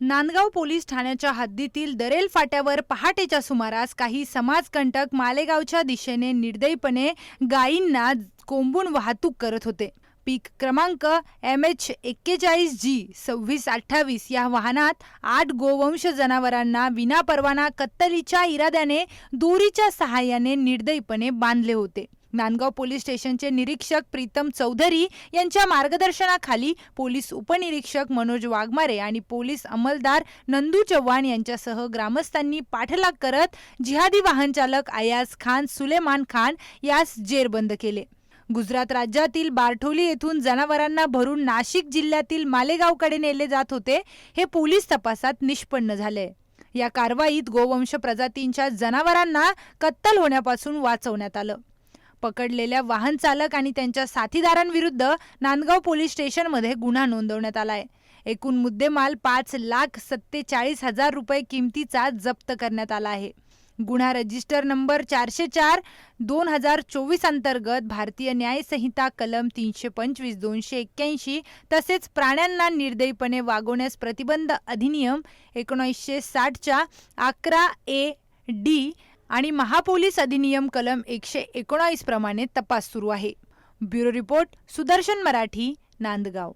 Nandgaon police ठाण्याच्या हद्दीतील दरेल फाट्यावर पहाटेच्या सुमारास काही समाजकंटक मालेगावच्या दिशेने निर्दयीपणे गायींना कोंबून वाहतूक करत होते. पीक क्रमांक एम एच एक्केचाळीस जी सव्वीस अठ्ठावीस या वाहनात आठ गोवंश जनावरांना विनापरवाना कत्तलीच्या इराद्याने दोरीच्या सहाय्याने निर्दयीपणे बांधले होते. नांदगाव पोलीस स्टेशनचे निरीक्षक प्रीतम चौधरी यांच्या मार्गदर्शनाखाली पोलीस उपनिरीक्षक मनोज वाघमारे आणि पोलीस अंमलदार नंदू चव्हाण यांच्यासह ग्रामस्थांनी पाठलाग करत जिहादी वाहन चालक अयाज खान सुलेमान खान यास जेरबंद केले. गुजरात राज्यातील बारठोली येथून जनावरांना भरून नाशिक जिल्ह्यातील मालेगावकडे नेले जात होते हे पोलीस तपासात निष्पन्न झाले. या कारवाईत गोवंश प्रजातींच्या जनावरांना कत्तल होण्यापासून वाचवण्यात आलं. पकडलेल्या वाहन चालक आणि त्यांच्या साथीदारांविरुद्ध नांदगाव पोलीस स्टेशनमध्ये गुन्हा नोंदवण्यात आलाय. एकूण मुद्देमाल पाच लाख सत्तेचाळीस हजार रुपये किमतीचा जप्त करण्यात आला आहे. गुन्हा रजिस्टर नंबर चारशे चार दोन हजार चोवीस अंतर्गत भारतीय न्यायसंहिता कलम तीनशे पंचवीस दोनशे एक्क्याऐंशी तसेच प्राण्यांना निर्दयीपणे वागवण्यास प्रतिबंध अधिनियम एकोणीसशे साठच्या अकरा ए डी आणि महापोलीस अधिनियम कलम एकशे एकोणावीस प्रमाणे तपास सुरू आहे. Bureau report Sudarshan Marathi Nandgaon.